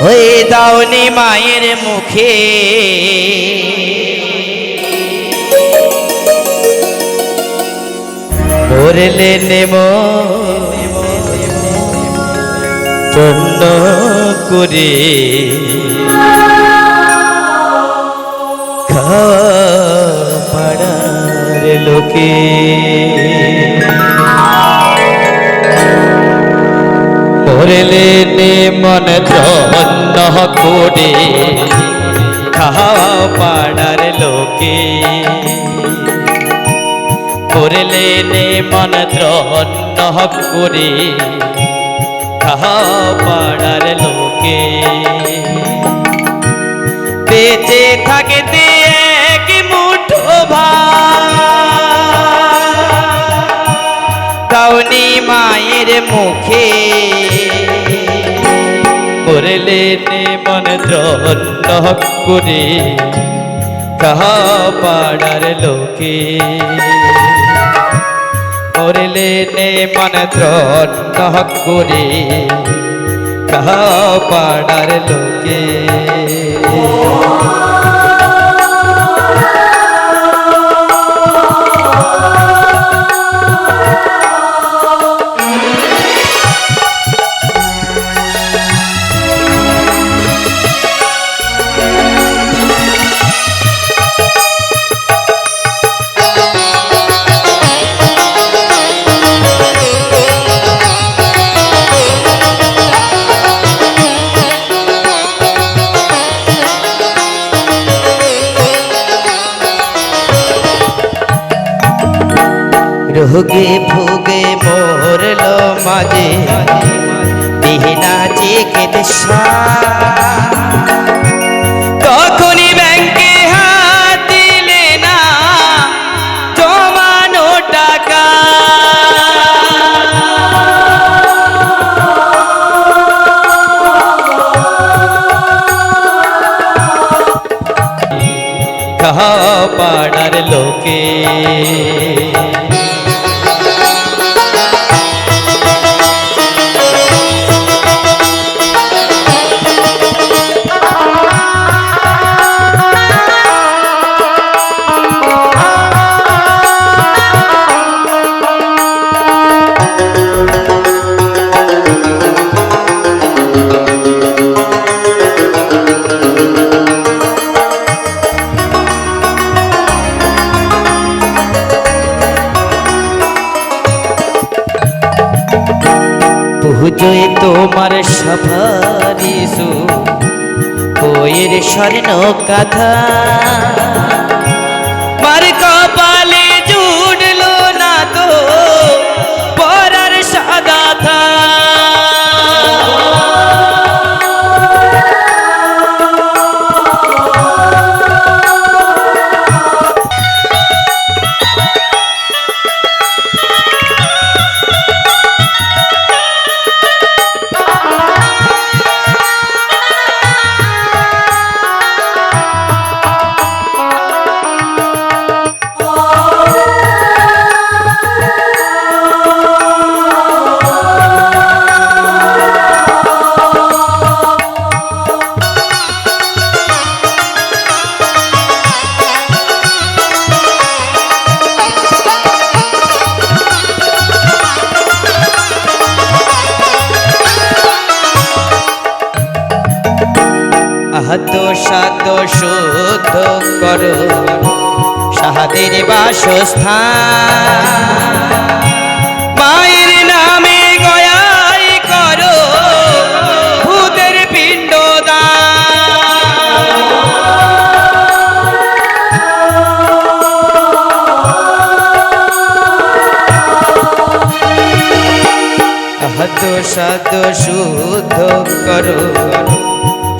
ওই দাওনি মায়ের মুখে। মরলে নেম চন্ন করে। খাওয়া পাড়ার লোকে। মরলে নে মন ধন্য করে খাওয়া পাড়ার লোকে। মরলে নে মন ধন্য করে খাওয়া পাড়ার লোকে। বেঁচে থাকতে এক মুঠো ভাউনি মায়ের মুখে। মরলে নে মন দ্রন্দ করে কাহা পাড়ার লোকে। মরলে নে মন দ্রন্দ করে কাহা পাড়ার লোকে। রোগে ভোগে মরল মাঝে। দিহিনা চেকেতে তখনই ব্যাংকে হাত দিলে না জমানো টাকা। পাড়ার লোকে পুজোয় তোমার সফারিসু বইয়ের স্বর্ণ কথা আহত সাত শুদ্ধ করো। সাহাদের বাসস্থান। মায়ের নামে গয়াই করো, ভূতের পিণ্ড আহত সাত শুদ্ধ করো।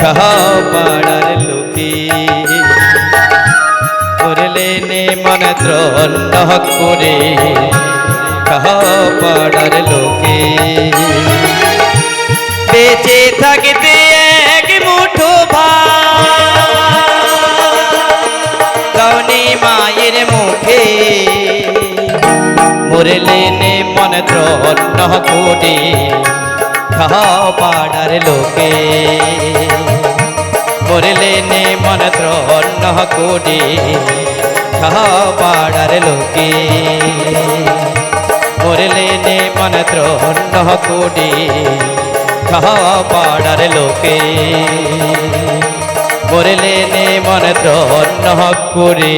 খাও পাড়ার লোকে করলে নে মন ত্রন্ন করে পাড়ার লোকে বেঁচে থাকতে এক মুঠো ভাই মায়ের মুখে মরলে নে মন ত্রন্ন করে খাও পাড়ার লোকে। মরলে নে মন ত্রন্ন করে খাও পাড়ার লোকে। মরলে নে মন ত্রন্ন করে খাওয়া পাড়ার লোকে। মরলে নে মন ত্রন্ন করে